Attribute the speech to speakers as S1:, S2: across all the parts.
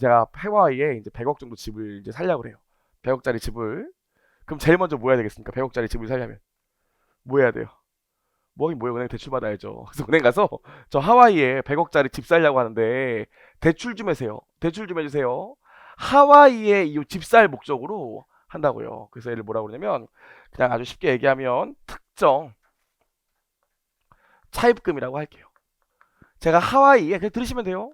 S1: 제가 해와이에 이제 100억 정도 집을 이제 살려고 그래요. 100억짜리 집을. 그럼 제일 먼저 뭐 해야 되겠습니까? 100억짜리 집을 살려면. 뭐 해야 돼요? 뭐긴 뭐예요? 은행 대출 받아야죠. 그래서 은행 가서 저 하와이에 100억짜리 집 살려고 하는데 대출 좀 해주세요. 대출 좀 해주세요. 하와이에 이 집 살 목적으로 한다고요. 그래서 얘를 뭐라고 그러냐면 그냥 아주 쉽게 얘기하면 특정 차입금이라고 할게요. 제가 하와이에 그냥 들으시면 돼요.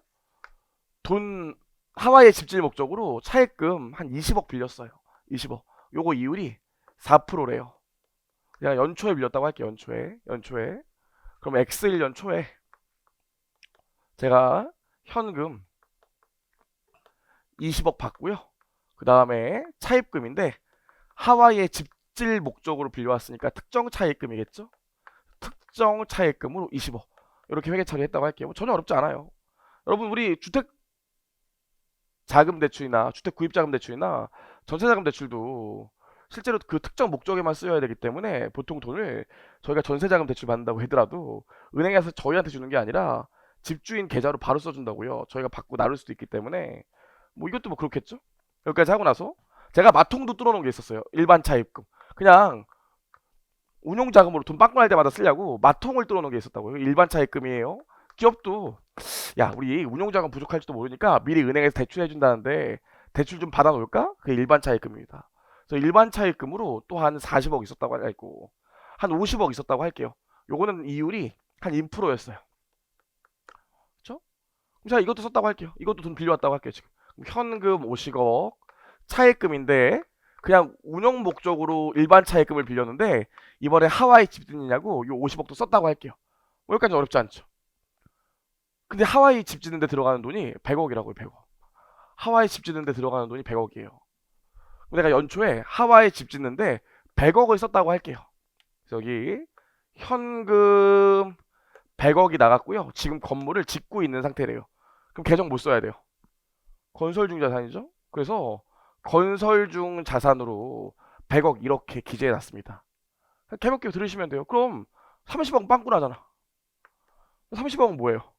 S1: 돈 하와이에 집질 목적으로 차입금 한 20억 빌렸어요. 20억. 요거 이율이 4%래요. 그냥 연초에 빌렸다고 할게요. 연초에. 연초에. 그럼 X1년 초에 제가 현금 20억 받고요. 그 다음에 차입금인데 하와이에 집질 목적으로 빌려왔으니까 특정 차입금이겠죠? 특정 차입금으로 20억 이렇게 회계 처리했다고 할게요. 뭐 전혀 어렵지 않아요. 여러분 우리 주택 자금 대출이나 주택 구입 자금 대출이나 전세 자금 대출도 실제로 그 특정 목적에만 쓰여야 되기 때문에 보통 돈을 저희가 전세 자금 대출 받는다고 하더라도 은행에서 저희한테 주는 게 아니라 집주인 계좌로 바로 써준다고요. 저희가 받고 나눌 수도 있기 때문에 뭐 이것도 뭐 그렇겠죠? 여기까지 하고 나서 제가 마통도 뚫어놓은 게 있었어요. 일반 차입금. 그냥 운용 자금으로 돈 빵꾸 날 때마다 쓰려고 마통을 뚫어놓은 게 있었다고요. 일반 차입금이에요. 기업도 야 우리 운용 자금 부족할지도 모르니까 미리 은행에서 대출해 준다는데 대출 좀 받아 놓을까? 그게 일반 차입금입니다. 그래서 일반 차입금으로 또 한 40억 있었다고 할고 한 50억 있었다고 할게요. 요거는 이율이 한 2%였어요. 그렇죠? 그럼 제가 이것도 썼다고 할게요. 이것도 돈 빌려왔다고 할게요 지금. 현금 50억 차입금인데 그냥 운영 목적으로 일반 차입금을 빌렸는데 이번에 하와이 집 짓느냐고 요 50억도 썼다고 할게요. 뭐 여기까지 어렵지 않죠. 근데 하와이 집 짓는데 들어가는 돈이 100억이라고요, 100억. 하와이 집 짓는데 들어가는 돈이 100억이에요. 내가 연초에 하와이 집 짓는데 100억을 썼다고 할게요. 여기 현금 100억이 나갔고요. 지금 건물을 짓고 있는 상태래요. 그럼 계정 못 써야 돼요. 건설 중 자산이죠. 그래서 건설 중 자산으로 100억 이렇게 기재해 놨습니다. 개몇개 들으시면 돼요. 그럼 30억 빵꾸 나잖아. 30억은 뭐예요?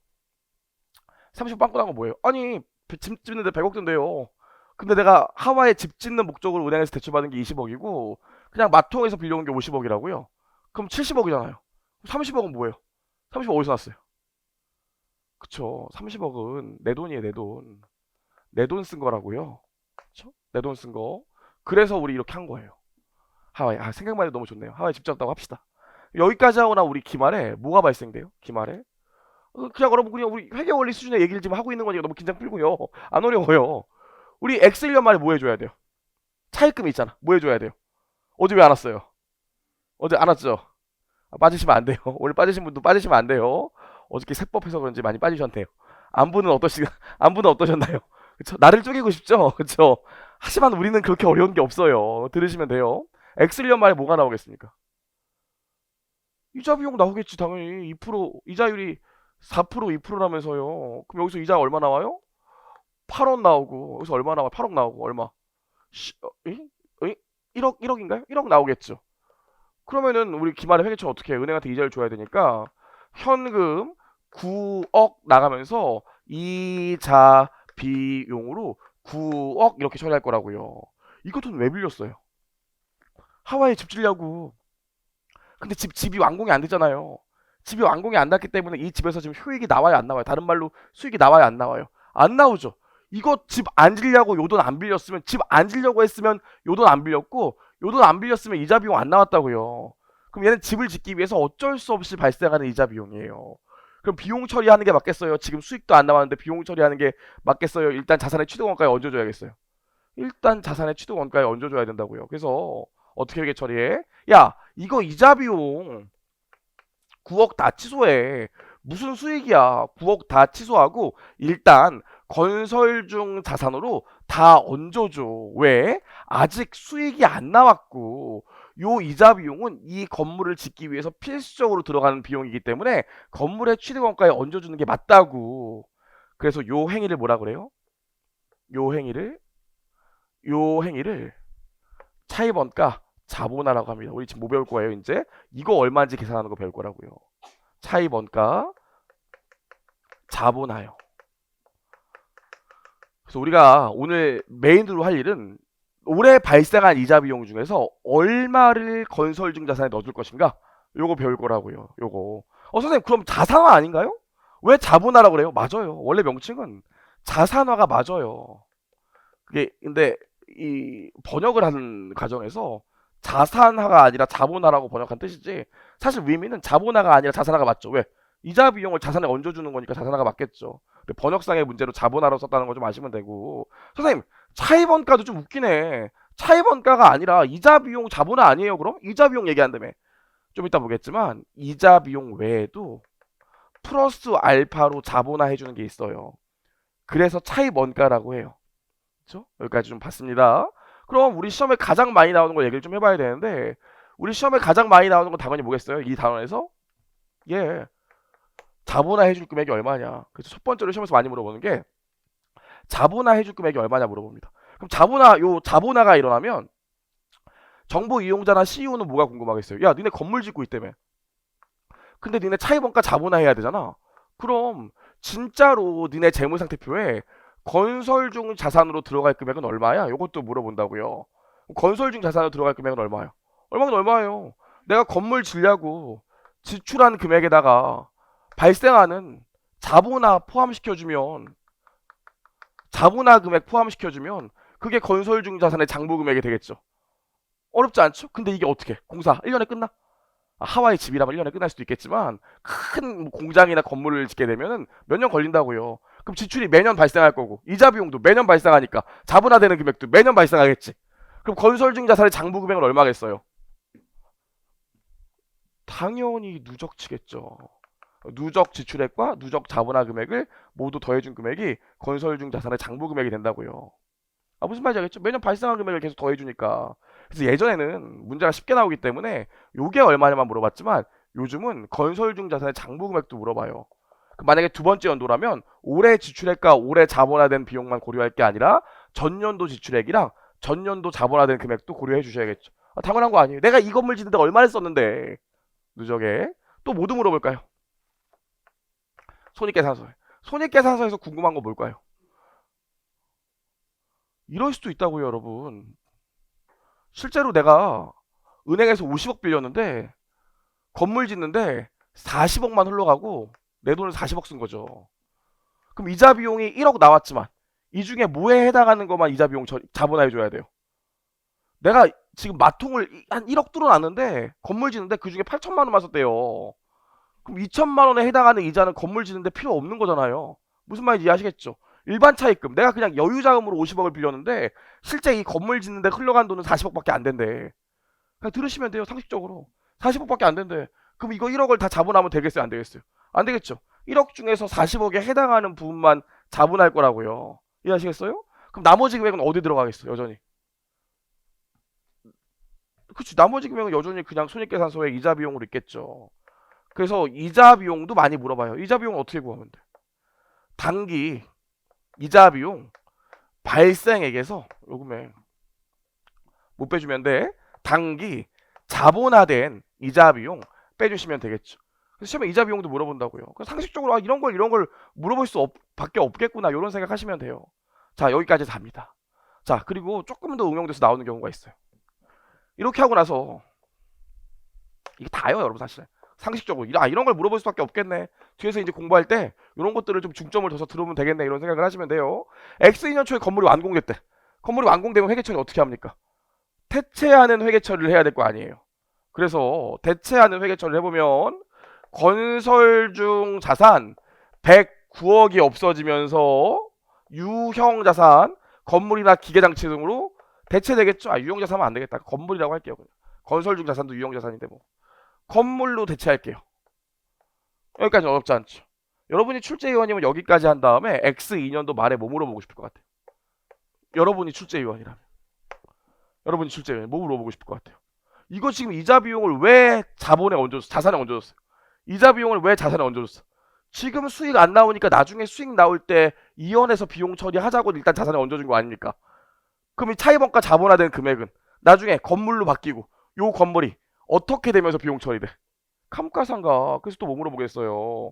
S1: 30억 빵꾸 난 건 뭐예요? 아니 집 짓는데 100억 든대요. 근데 내가 하와이에 집 짓는 목적으로 은행에서 대출받은 게 20억이고 그냥 마통에서 빌려온 게 50억이라고요. 그럼 70억이잖아요. 30억은 뭐예요? 30억 어디서 났어요? 그쵸. 30억은 내 돈이에요, 내 돈. 내 돈 쓴 거라고요. 그쵸? 내 돈 쓴 거. 그래서 우리 이렇게 한 거예요. 하와이. 아, 생각만 해도 너무 좋네요. 하와이 집 잡다고 합시다. 여기까지 하고 나 우리 기말에 뭐가 발생돼요? 기말에? 어, 그냥 여러분 그냥 우리 회계 원리 수준의 얘기를 지금 하고 있는 거니까 너무 긴장 풀고요. 안 어려워요. 우리 X1년 말에 뭐 해줘야 돼요? 차입금 있잖아. 뭐 해줘야 돼요? 어제 왜 안 왔어요? 어제 안 왔죠? 아, 빠지시면 안 돼요. 오늘 빠지신 분도 빠지시면 안 돼요. 어저께 세법해서 그런지 많이 빠지셨네요. 안부는 어떠시, 안부는 어떠셨나요? 그쵸? 나를 쪼개고 싶죠? 그쵸? 하지만 우리는 그렇게 어려운 게 없어요. 들으시면 돼요. X1년 말에 뭐가 나오겠습니까? 이자 비용 나오겠지, 당연히. 2%, 이자율이 4% 2%라면서요. 그럼 여기서 이자가 얼마 나와요? 8원 나오고 여기서 얼마 나와? 8억 나오고 얼마? 시, 어, 에? 에? 1억 1억인가요? 1억 나오겠죠. 그러면은 우리 기말에 회계처 어떻게 해? 은행한테 이자를 줘야 되니까 현금 9억 나가면서 이자 비용으로 9억 이렇게 처리할 거라고요. 돈왜 빌렸어요? 하와이에 집 지려고. 근데 집 집이 완공이 안 됐잖아요. 집이 완공이 안 났기 때문에 이 집에서 지금 효익이 나와요, 안 나와요? 다른 말로 수익이 나와요, 안 나와요? 안 나오죠. 이거 집 안 질려고 요 돈 안 빌렸으면 집 안 질려고 했으면 요 돈 안 빌렸고 요 돈 안 빌렸으면 이자 비용 안 나왔다고요. 그럼 얘는 집을 짓기 위해서 어쩔 수 없이 발생하는 이자 비용이에요. 그럼 비용 처리하는 게 맞겠어요? 지금 수익도 안 나왔는데 비용 처리하는 게 맞겠어요? 일단 자산의 취득 원가에 얹어줘야겠어요. 일단 자산의 취득 원가에 얹어줘야 된다고요. 그래서 어떻게 하게 처리해? 야 이거 이자 비용 9억 다 취소해. 무슨 수익이야? 9억 다 취소하고 일단 건설 중 자산으로 다 얹어줘. 왜? 아직 수익이 안 나왔고 요 이자 비용은 이 건물을 짓기 위해서 필수적으로 들어가는 비용이기 때문에 건물의 취득원가에 얹어주는 게 맞다고. 그래서 요 행위를 뭐라 그래요? 요 행위를 요 행위를 차입원가 자본화라고 합니다. 우리 지금 뭐 배울 거예요, 이제? 이거 얼마인지 계산하는 거 배울 거라고요. 차입 원가 자본화요. 그래서 우리가 오늘 메인으로 할 일은 올해 발생한 이자 비용 중에서 얼마를 건설 중 자산에 넣어줄 것인가? 요거 배울 거라고요. 요거. 어 선생님 그럼 자산화 아닌가요? 왜 자본화라고 그래요? 맞아요. 원래 명칭은 자산화가 맞아요. 그게 근데 이 번역을 하는 과정에서 자산화가 아니라 자본화라고 번역한 뜻이지 사실 의미는 자본화가 아니라 자산화가 맞죠. 왜? 이자 비용을 자산에 얹어주는 거니까 자산화가 맞겠죠. 번역상의 문제로 자본화로 썼다는 거 좀 아시면 되고 선생님 차입원가도 좀 웃기네. 차입원가가 아니라 이자 비용 자본화 아니에요 그럼? 이자 비용 얘기한다며. 좀 이따 보겠지만 이자 비용 외에도 플러스 알파로 자본화 해주는 게 있어요. 그래서 차입 원가라고 해요. 그렇죠? 여기까지 좀 봤습니다. 그럼 우리 시험에 가장 많이 나오는 걸 얘기를 좀 해봐야 되는데 우리 시험에 가장 많이 나오는 건 당연히 뭐겠어요? 이 단원에서 예 자본화 해줄 금액이 얼마냐. 그래서 첫 번째로 시험에서 많이 물어보는 게 자본화 해줄 금액이 얼마냐 물어봅니다. 그럼 자본화 요 자본화가 일어나면 정보 이용자나 CEO는 뭐가 궁금하겠어요? 야, 니네 건물 짓고 있다며. 근데 니네 차입원가 자본화 해야 되잖아. 그럼 진짜로 니네 재무상태표에 건설 중 자산으로 들어갈 금액은 얼마야? 이것도 물어본다고요. 건설 중 자산으로 들어갈 금액은 얼마야? 얼마면 얼마예요? 내가 건물 지려고 지출한 금액에다가 발생하는 자본화 포함시켜주면 자본화 금액 포함시켜주면 그게 건설 중 자산의 장부 금액이 되겠죠. 어렵지 않죠? 근데 이게 어떻게? 공사 1년에 끝나? 아, 하와이 집이라면 1년에 끝날 수도 있겠지만 큰뭐 공장이나 건물을 짓게 되면은 몇년 걸린다고요. 그럼 지출이 매년 발생할 거고 이자 비용도 매년 발생하니까 자본화되는 금액도 매년 발생하겠지. 그럼 건설 중 자산의 장부 금액은 얼마겠어요? 당연히 누적치겠죠. 누적 지출액과 누적 자본화 금액을 모두 더해준 금액이 건설 중 자산의 장부 금액이 된다고요. 아 무슨 말인지 알겠죠? 매년 발생한 금액을 계속 더해주니까. 그래서 예전에는 문제가 쉽게 나오기 때문에 요게 얼마냐만 물어봤지만 요즘은 건설 중 자산의 장부 금액도 물어봐요. 만약에 두 번째 연도라면 올해 지출액과 올해 자본화된 비용만 고려할 게 아니라 전년도 지출액이랑 전년도 자본화된 금액도 고려해 주셔야겠죠. 아, 당연한 거 아니에요. 내가 이 건물 짓는데 얼마를 썼는데 누적에 또 뭐도 물어볼까요? 손익계산서. 손익계산서에서 궁금한 거 뭘까요? 이럴 수도 있다고요, 여러분. 실제로 내가 은행에서 50억 빌렸는데 건물 짓는데 40억만 흘러가고 내 돈을 40억 쓴 거죠. 그럼 이자 비용이 1억 나왔지만 이 중에 뭐에 해당하는 것만 이자 비용 저- 자본화해 줘야 돼요. 내가 지금 마통을 이- 한 1억 뚫어놨는데 건물 짓는데 그 중에 8천만 원만 썼대요. 그럼 2천만 원에 해당하는 이자는 건물 짓는데 필요 없는 거잖아요. 무슨 말인지 이해하시겠죠? 일반 차입금. 내가 그냥 여유 자금으로 50억을 빌렸는데 실제 이 건물 짓는데 흘러간 돈은 40억밖에 안 된대. 그냥 들으시면 돼요. 상식적으로. 40억밖에 안 된대. 그럼 이거 1억을 다 자본하면 되겠어요? 안 되겠어요? 안 되겠죠. 1억 중에서 40억에 해당하는 부분만 자본할 거라고요. 이해하시겠어요? 그럼 나머지 금액은 어디 들어가겠어요? 여전히. 그치 나머지 금액은 여전히 그냥 손익계산서에 이자 비용으로 있겠죠. 그래서 이자 비용도 많이 물어봐요. 이자 비용 어떻게 구하면 돼? 단기 이자 비용 발생액에서 요금에 못 빼주면 돼. 단기 자본화된 이자 비용 빼주시면 되겠죠. 시험에 이자 비용도 물어본다고요. 상식적으로 아, 이런 걸 이런 걸 물어볼 수 없, 밖에 없겠구나 이런 생각하시면 돼요. 자 여기까지 답니다. 자 그리고 조금 더 응용돼서 나오는 경우가 있어요. 이렇게 하고 나서 이게 다요 여러분 사실 상식적으로 아 이런 걸 물어볼 수밖에 없겠네. 뒤에서 이제 공부할 때 이런 것들을 좀 중점을 둬서 들어오면 되겠네 이런 생각을 하시면 돼요. X 2년 초에 건물이 완공됐대. 건물이 완공되면 회계처리 어떻게 합니까? 대체하는 회계 처리를 해야 될 거 아니에요. 그래서 대체하는 회계 처리를 해보면 건설 중 자산 109억이 없어지면서 유형 자산 건물이나 기계 장치 등으로 대체되겠죠. 아 유형 자산은 안 되겠다. 건물이라고 할게요. 그냥. 건설 중 자산도 유형 자산인데 뭐 건물로 대체할게요. 여기까지 어렵지 않죠. 여러분이 출제위원이면 여기까지 한 다음에 X 2년도 말에 뭐 물어보고 싶을 것 같아요. 여러분이 출제위원이라면. 여러분이 출제위원 뭐 물어보고 싶을 것 같아요. 이거 지금 이자 비용을 왜 자본에 얹어줬어? 자산에 얹어줬어요. 이자 비용을 왜 자산에 얹어줬어? 지금 수익 안 나오니까 나중에 수익 나올 때 이연해서 비용 처리하자고 일단 자산에 얹어준 거 아닙니까? 그럼 이 차입원가 자본화된 금액은 나중에 건물로 바뀌고 요 건물이 어떻게 되면서 비용 처리돼? 감가상각. 그래서 또 뭐 물어보겠어요?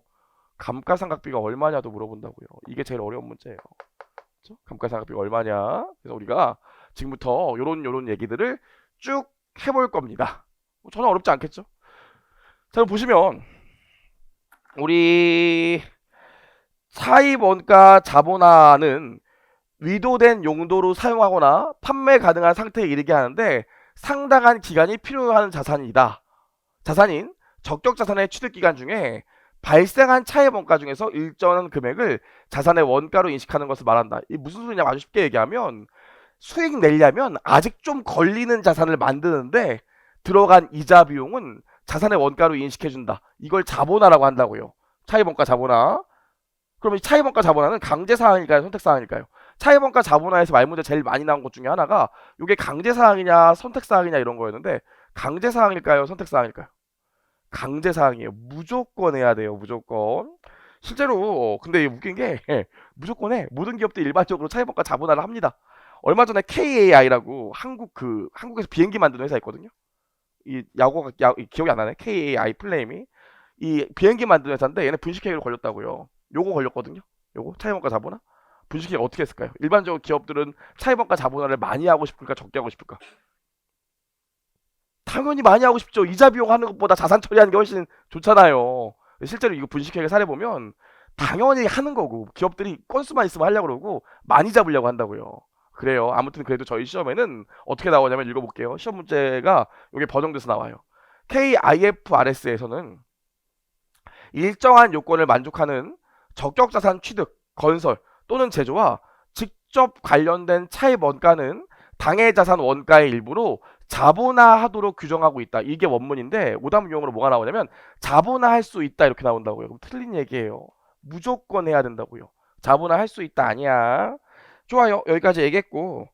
S1: 감가상각비가 얼마냐도 물어본다고요. 이게 제일 어려운 문제예요. 그렇죠? 감가상각비가 얼마냐? 그래서 우리가 지금부터 요런 요런 얘기들을 쭉 해볼 겁니다. 뭐 전혀 어렵지 않겠죠? 자, 보시면 우리 차입 원가 자본화는 위도된 용도로 사용하거나 판매 가능한 상태에 이르게 하는데 상당한 기간이 필요한 자산이다. 자산인 적격 자산의 취득 기간 중에 발생한 차입 원가 중에서 일정한 금액을 자산의 원가로 인식하는 것을 말한다. 이 무슨 소리냐 아주 쉽게 얘기하면 수익 내려면 아직 좀 걸리는 자산을 만드는데 들어간 이자 비용은 자산의 원가로 인식해준다. 이걸 자본화라고 한다고요. 차입원가 자본화. 그럼 이 차입원가 자본화는 강제사항일까요? 선택사항일까요? 차입원가 자본화에서 말문제 제일 많이 나온 것 중에 하나가 이게 강제사항이냐 선택사항이냐 이런 거였는데 강제사항일까요? 선택사항일까요? 강제사항이에요. 무조건 해야 돼요. 무조건. 실제로 근데 웃긴 게 무조건 해. 모든 기업들이 일반적으로 차입원가 자본화를 합니다. 얼마 전에 KAI라고 한국 그 한국에서 비행기 만드는 회사 있거든요. 이 야구가 야, 이 기억이 안 나네. KAI 플레임이 이 비행기 만드는 회사인데 얘네 분식회계로 걸렸다고요. 요거 걸렸거든요. 요거 차입원가 자본화. 분식회계 어떻게 했을까요? 일반적으로 기업들은 차입원가 자본화를 많이 하고 싶을까 적게 하고 싶을까? 당연히 많이 하고 싶죠. 이자 비용 하는 것보다 자산 처리하는 게 훨씬 좋잖아요. 실제로 이거 분식회계 사례 보면 당연히 하는 거고 기업들이 건수만 있으면 하려고 그러고 많이 잡으려고 한다고요. 그래요. 아무튼 그래도 저희 시험에는 어떻게 나오냐면 읽어볼게요. 시험 문제가 이게 번영돼서 나와요. KIFRS에서는 일정한 요건을 만족하는 적격자산 취득, 건설 또는 제조와 직접 관련된 차입 원가는 당해 자산 원가의 일부로 자본화하도록 규정하고 있다. 이게 원문인데 오답 유형으로 뭐가 나오냐면 자본화할 수 있다 이렇게 나온다고요. 그럼 틀린 얘기예요. 무조건 해야 된다고요. 자본화할 수 있다 아니야. 좋아요. 여기까지 얘기했고